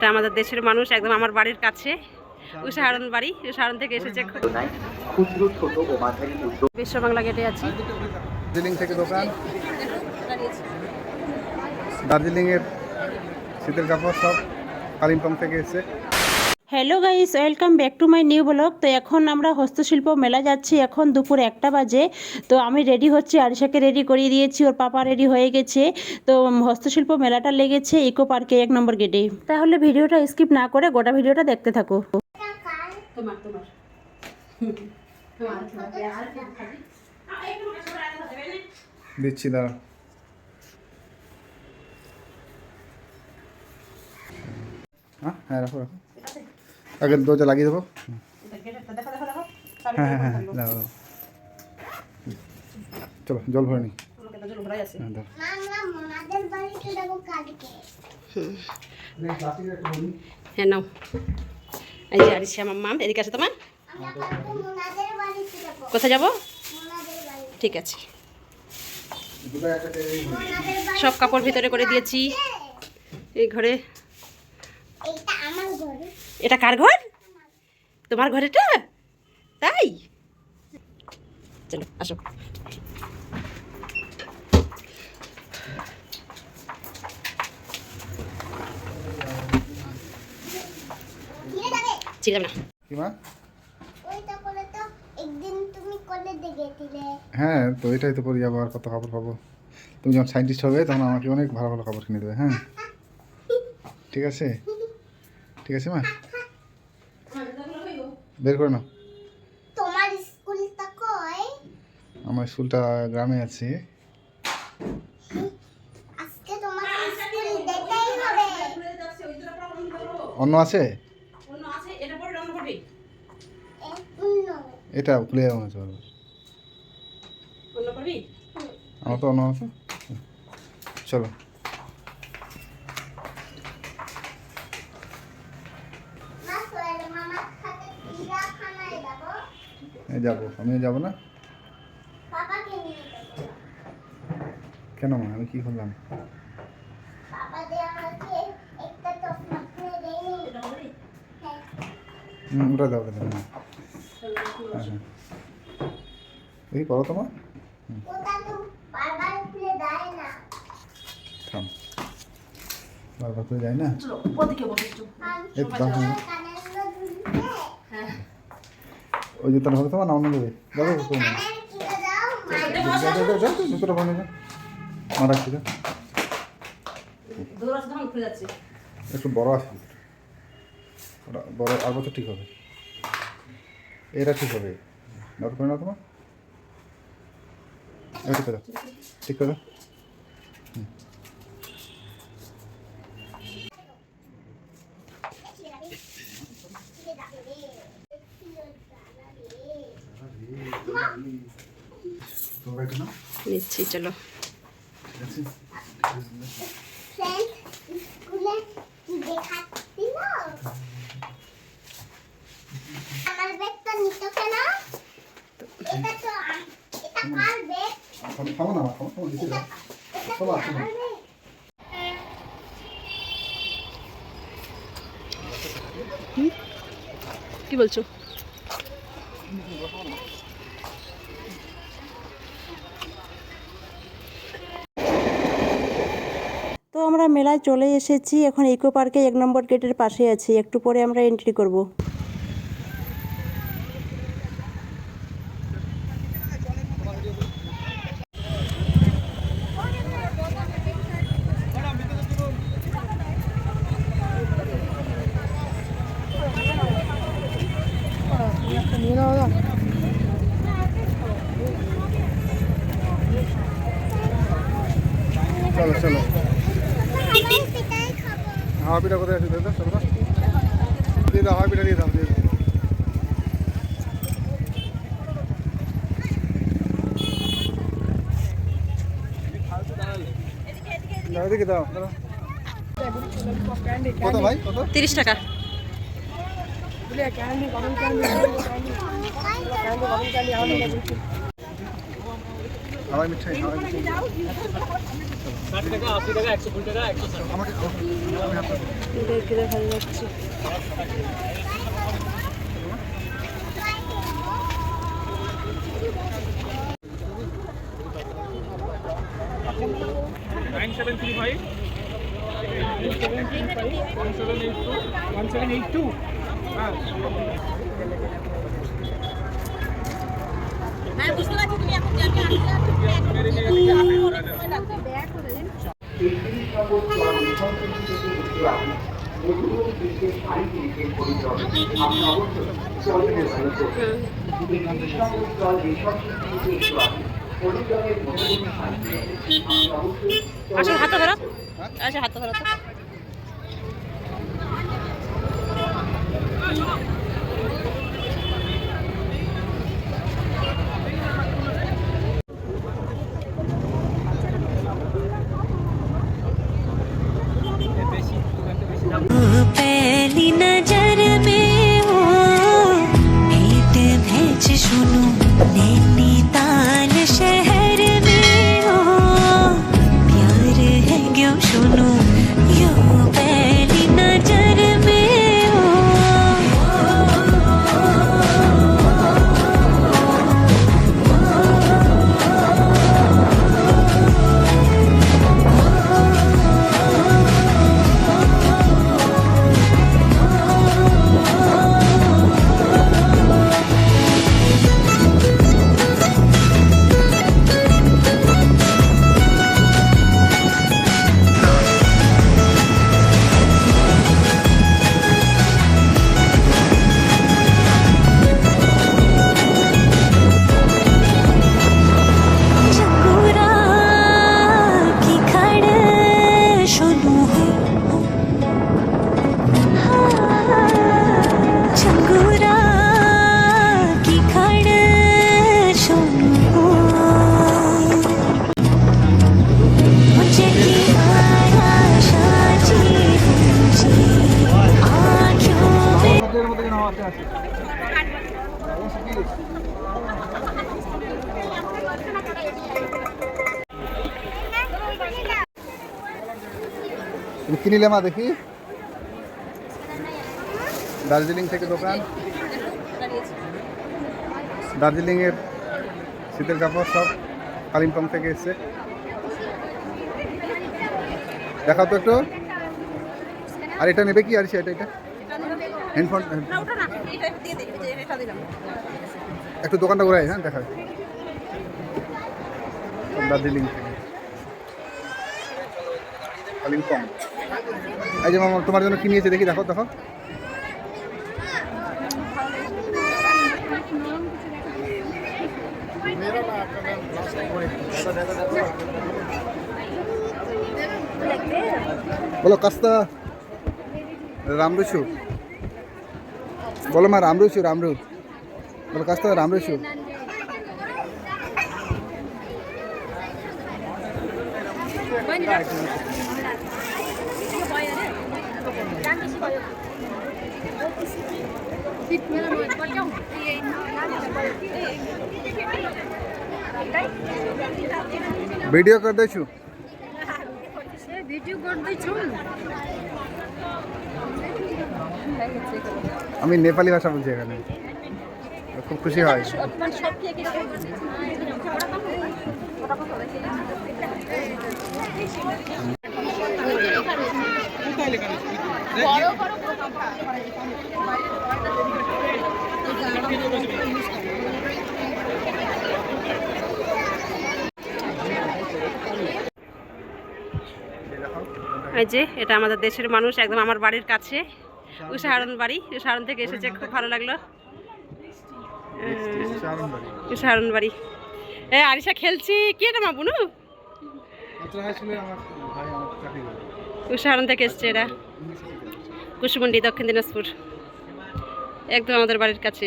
এটা আমাদের দেশের মানুষ একদম আমার বাড়ির কাছে উষাহারণ বাড়ি উষাহারণ থেকে এসেছে বিশ্ব বাংলা গেটে আছি। দার্জিলিং থেকে দোকান। দার্জিলিংয়ের শীতের কাপড় সব কালিম্পং থেকে এসছে। Hello guys welcome back to my new blog তো এখন আমরা হস্তশিল্প মেলা যাচ্ছি, এখন দুপুর একটা বাজে। তো আমি রেডি হচ্ছি, আরিশাকে রেডি করিয়ে দিয়েছি, ওর পাপা রেডি হয়ে গেছে। তো হস্তশিল্প মেলাটা লেগেছে ইকো পার্কে এক নম্বর গেটে তাহলে ভিডিওটা স্কিপ না করে গোটা ভিডিওটা দেখতে থাকো। দিচ্ছি দাঁড়া হ্যাঁ রাখো রাখো। আগে দরজা লাগিয়ে দেবো। হ্যাঁ হ্যাঁ হ্যাঁ হ্যাঁ চলো জল ভরে নি হ্যাঁ হ্যাঁ নাও। এই যে আরিসা এদিকে আছে তোমার। কোথায় যাব? ঠিক আছে। সব কাপড় ভিতরে করে দিয়েছি। এই ঘর এটা কার ঘর? তোমার ঘরেটা তাই? চলো আসো। আছে না। কি মা? ওইটা করে তো একদিন তুমি করে দেখেছিলে হ্যাঁ তো এটাই তো পরে যাব আর কত কাপড় পাবো। তুমি যখন সায়েন্টিস্ট হবে তখন আমাকে অনেক ভালো ভালো কাপড় কিনে দেবে হ্যাঁ? ঠিক আছে? ঠিক আছে মা? বের করে নাও। তোমার স্কুলটা কই? আমার স্কুলটা গ্রামে আছে। আজকে তোমার স্কুল যেতেই হবে। অন্য আছে? এ, অন্য। এটা খুলে যাব না চলো আমার তো অন্য আছে। চলো। যাব আমিও যাব না? কেন মা আমি কি করলাম? হুম ওটা দাও ওটা দাও হ্যাঁ এই করো তোমার থাম। বারবার করে যায় না? এই তো দাও হ্যাঁ। কানের দুলতে ওই জুতোটা হবে তোমার না যাও, যাও, যাও, জুতোটা বানিয়ে যাও মা রাখছি। একটু বড় আছে ওটা বড় আর বছর ঠিক হবে। এটা ঠিক হবে। নোট করে নাও তোমার। ঠিক করে ঠিক করে নাও নিচ্ছি চলো। কি দেখাচ্ছিল আমরা মেলায় চলে এসেছি। এখন ইকো পার্কে এক নম্বর গেটের পাশে আছি। একটু পরে আমরা এন্ট্রি করব চলো চলো আমার পিঠাই খাব হাওয়া পিঠা কোথায় আছে দাদা চলো দাও। দিয়ে দাও হাওয়া পিঠা দিয়ে দাও দিয়ে দাও দাও, এদিকে দাও দাও। কত ভাই কত? তিরিশ টাকা। হাওয়াই মিঠাই হাওয়াই মিঠাই। আমাকে আমি হাতে দেখে দেখা যাচ্ছে nine seven three five one seven eight two one seven eight two হ্যাঁ তেত্রিশ নম্বর স্তর নিঃসন্দেহ থেকে দেখতে আসুন মধুবনী বিশ্বের শাড়ি জিনিসের পরিচয় আপনি অবশ্যই আসো হাতে ধরো। আসো হাতে ধরো তো। তুমি দেখি। দার্জিলিং থেকে দোকান। দার্জিলিংয়ের শীতের কাপড় সব কালিম্পং থেকে এসছে। দেখাও তো একটু। আর এটা নেবে কি? আর সে এটা এটা? হ্যান্ডফোন একটু দোকানটা ঘোরাই হ্যাঁ দেখা দার্জিলিং থেকে। কালিম্পং। এই যে মামা, তোমার জন্য কি নিয়েছে দেখি, দেখো দেখো। বলো, কাস্তা। রামরুচু। বলো মা, রামরুচু রামরু বলো, কাস্তা, রামরুচু। ভিডিও কর আমি নেপালি ভাষা বলছি এখানে। খুব খুশি হয়। এই যে এটা আমাদের দেশের মানুষ একদম আমার বাড়ির কাছে। উষাহারণ বাড়ি। উষাহারণ থেকে এসেছে খুব ভালো লাগল। উষাহারণ বাড়ি। এ আরিশা খেলছি। কি এটা মা বুনু? উষাহারণ থেকে এসছে এরা কুশমন্ডি, দক্ষিণ দিনাজপুর। একদম আমাদের বাড়ির কাছে।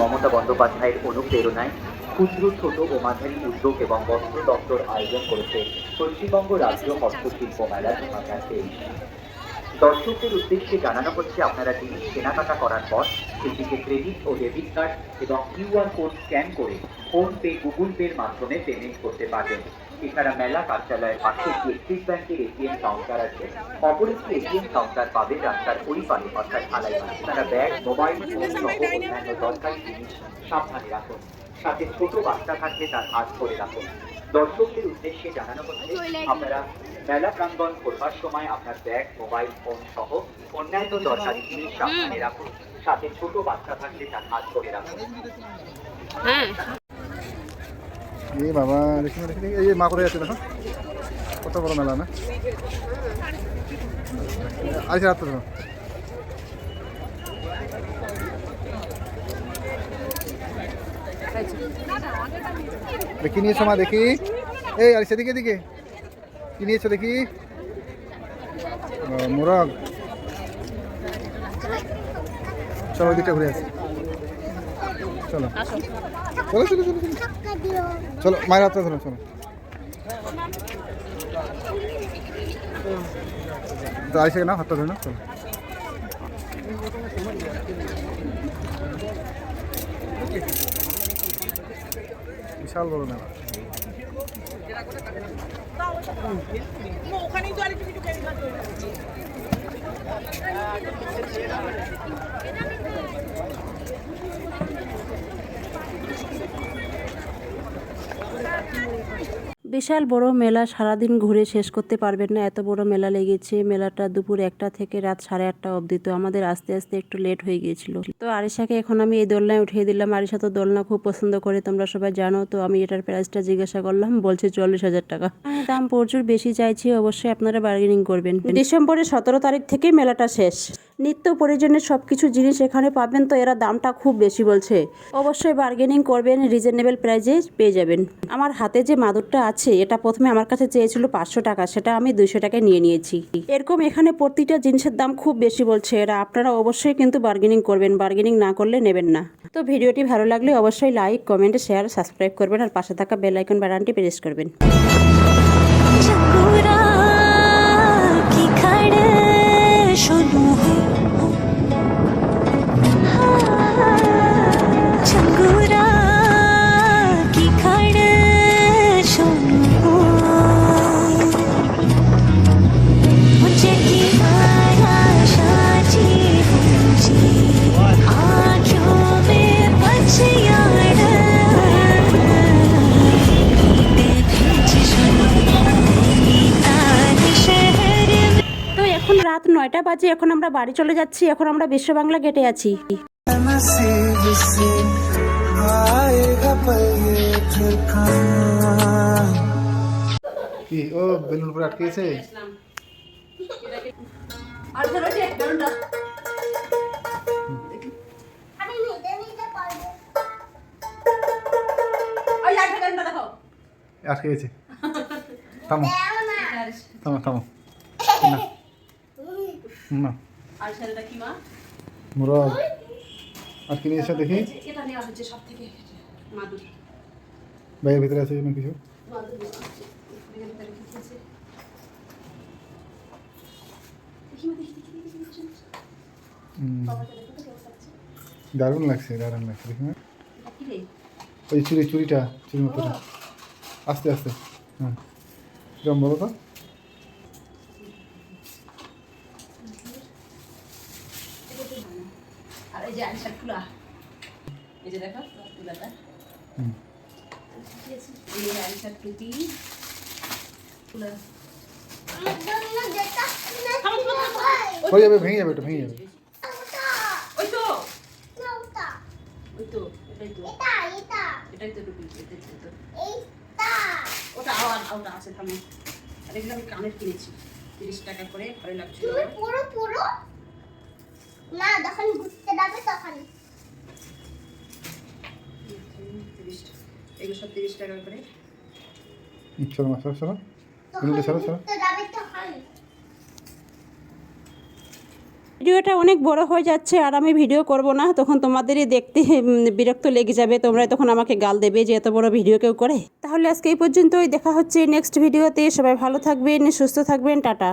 মমতা বন্দ্যোপাধ্যায়ের অনুপ্রেরণায় ক্ষুদ্র, ছোট ও মাঝারি উদ্যোগ এবং বস্ত্র দপ্তর আয়োজন করেছে পশ্চিমবঙ্গ রাজ্য হস্তশিল্প মেলা দু হাজার তেইশ দর্শকদের উদ্দেশ্যে জানানো হচ্ছে, আপনারা জিনিস কেনাকাটা করার পর সেটিকে ক্রেডিট ও ডেবিট কার্ড এবং কিউআর কোড স্ক্যান করে ফোন পে গুগল পের মাধ্যমে পেমেন্ট করতে পারবেন। এছাড়া মেলা কার্যালয়ের পাশে একটি এক্সিস ব্যাংকের এটিএম কাউন্টার আছে। অপর একটি এটিএম কাউন্টার পাবে রাস্তার পরিপালে অর্থাৎ ঢালাই আপনারা ব্যাগ, মোবাইল, ফোন সহ অন্যান্য দরকারি জিনিস সাবধানে রাখুন। সাথে ছোট বাচ্চা থাকলে তার হাত ধরে রাখুন। দর্শকদের উদ্দেশ্যে জানানো হচ্ছে, আপনারা মেলা প্রাঙ্গণ করবার সময় আপনার ব্যাগ, মোবাইল, ফোন সহ অন্যান্য দরকারি জিনিস সাবধানে রাখুন। সাথে ছোট বাচ্চা থাকলে তার হাত ধরে রাখুন। হ্যাঁ। এই বাবা, দেখি দেখি। এই মা করে যাচ্ছে দেখো। কত বড় মেলা না? আচ্ছা রাত্রে দেখো দেখি নিয়েছো মা, দেখি। এই আর সেদিকে দিকে কি নিয়েছো দেখি? মোরগ। চলো ওদিকটা ঘুরে আসি। চলো। চলো চলো চলো চলো। মায়ের হাতটা ধরো চলো। তো আইসে না হাতটা ধরে না চলো। বিশাল বড় মেলা। বিশাল বড় মেলা সারাদিন ঘুরে শেষ করতে পারবেন না। এত বড় মেলা লেগেছে, মেলাটা দুপুর একটা থেকে রাত সাড়ে আটটা অবধি। তো আমাদের আস্তে আস্তে একটু লেট হয়ে গিয়েছিল। তো আরিশাকে এখন আমি এই দোলনায় উঠিয়ে দিলাম। আরিশা তো দোলনা খুব পছন্দ করে, তোমরা সবাই জানো। তো আমি এটার প্রাইসটা জিজ্ঞাসা করলাম, বলছে চল্লিশ হাজার টাকা। দাম প্রচুর বেশি চাইছি, অবশ্যই আপনারা বার্গেনিং করবেন। ডিসেম্বরের সতেরো তারিখ থেকে মেলাটা শেষ। নিত্য প্রয়োজনের সব কিছু জিনিস এখানে পাবেন, তো এরা দামটা খুব বেশি বলছে। অবশ্যই বার্গেনিং করবেন রিজনেবল প্রাইজে পেয়ে যাবেন। আমার হাতে যে মাদুরটা আছে, এটা প্রথমে আমার কাছে চেয়েছিল পাঁচশো টাকা, সেটা আমি দুইশো টাকায় নিয়ে নিয়েছি। এরকম এখানে প্রতিটা জিনিসের দাম খুব বেশি বলছে এরা, আপনারা অবশ্যই কিন্তু বার্গেনিং করবেন বার্গেনিং না করলে নেবেন না। তো ভিডিওটি ভালো লাগলে অবশ্যই লাইক কমেন্ট শেয়ার সাবস্ক্রাইব করবেন, আর পাশে থাকা বেল আইকন বাটনটি প্রেস করবেন। আছি এখন আমরা বাড়ি চলে যাচ্ছি এখন আমরা বিশ্ব বাংলা গেটে আছি। কি? আটকে গেছে থামো। থামো থামো। না। আর ছেলেটা কি মা? মুরগ আর কি নিয়েছো দেখি? এটা নেওয়া হচ্ছে সব থেকে মাদুর। ব্যাগের ভিতরে আছে না কিছু? মাদুর আছে? দারুণ লাগছে দারুণ লাগছে ওই চুরি চুরিটা চুরি মতোটা। আস্তে আস্তে। হ্যাঁ। কিরম বলো তো। এই যে আনসার ফুলা এই যে দেখো ফুলাটা এই যে আনসার টুপি হয়ে যাবে ভেঙে যাবে এটা ভেঙে যাবে। ওই তো। ওই তো এটাই তো। এটা এটা। এটাই তো টুপি এটাই তো এইটা। ওটা আবার ওটা আছে থামো। আর এগুলো আমি কানের কিনেছি। তিরিশ টাকা করে ভালো লাগছিল। পুরো পুরো? না ঘুরতে যাবে তখন এগুলো সব তিরিশ টাকা করে। চলো মা সরো সরো এগুলো সরো সরো ঘুরতে যাবে তখন ভিডিওটা অনেক বড় হয়ে যাচ্ছে আর আমি ভিডিও করব না তখন তোমাদেরই দেখতে বিরক্ত লেগে যাবে তোমরা তখন আমাকে গাল দেবে যে এত বড় ভিডিও কেউ করে। তাহলে আজকে এই পর্যন্তই দেখা হচ্ছে নেক্সট ভিডিওতে সবাই ভালো থাকবেন সুস্থ থাকবেন টাটা।